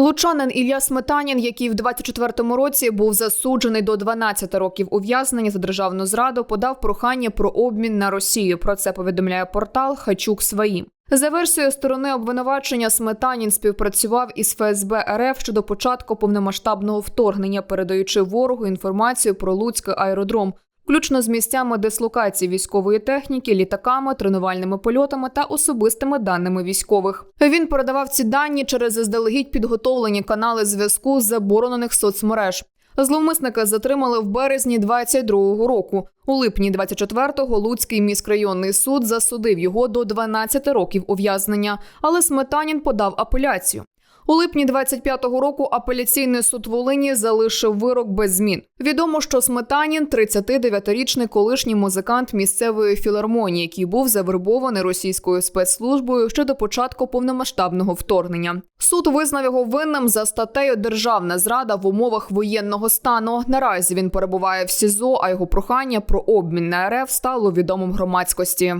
Лучанин Ілля Сметанін, який в 24-му році був засуджений до 12 років ув'язнення за державну зраду, подав прохання про обмін на Росію. Про це повідомляє портал Хачук свої. За версією сторони обвинувачення, Сметанін співпрацював із ФСБ РФ щодо початку повномасштабного вторгнення, передаючи ворогу інформацію про Луцький аеродром, включно з місцями дислокації військової техніки, літаками, тренувальними польотами та особистими даними військових. Він передавав ці дані через заздалегідь підготовлені канали зв'язку з заборонених соцмереж. Зловмисника затримали в березні 22-го року. У липні 24-го Луцький міськрайонний суд засудив його до 12 років ув'язнення, але Сметанін подав апеляцію. У липні 25-го року апеляційний суд Волині залишив вирок без змін. Відомо, що Сметанін 39-річний колишній музикант місцевої філармонії, який був завербований російською спецслужбою ще до початку повномасштабного вторгнення. Суд визнав його винним за статтею Державна зрада в умовах воєнного стану. Наразі він перебуває в СІЗО, а його прохання про обмін на РФ стало відомим громадськості.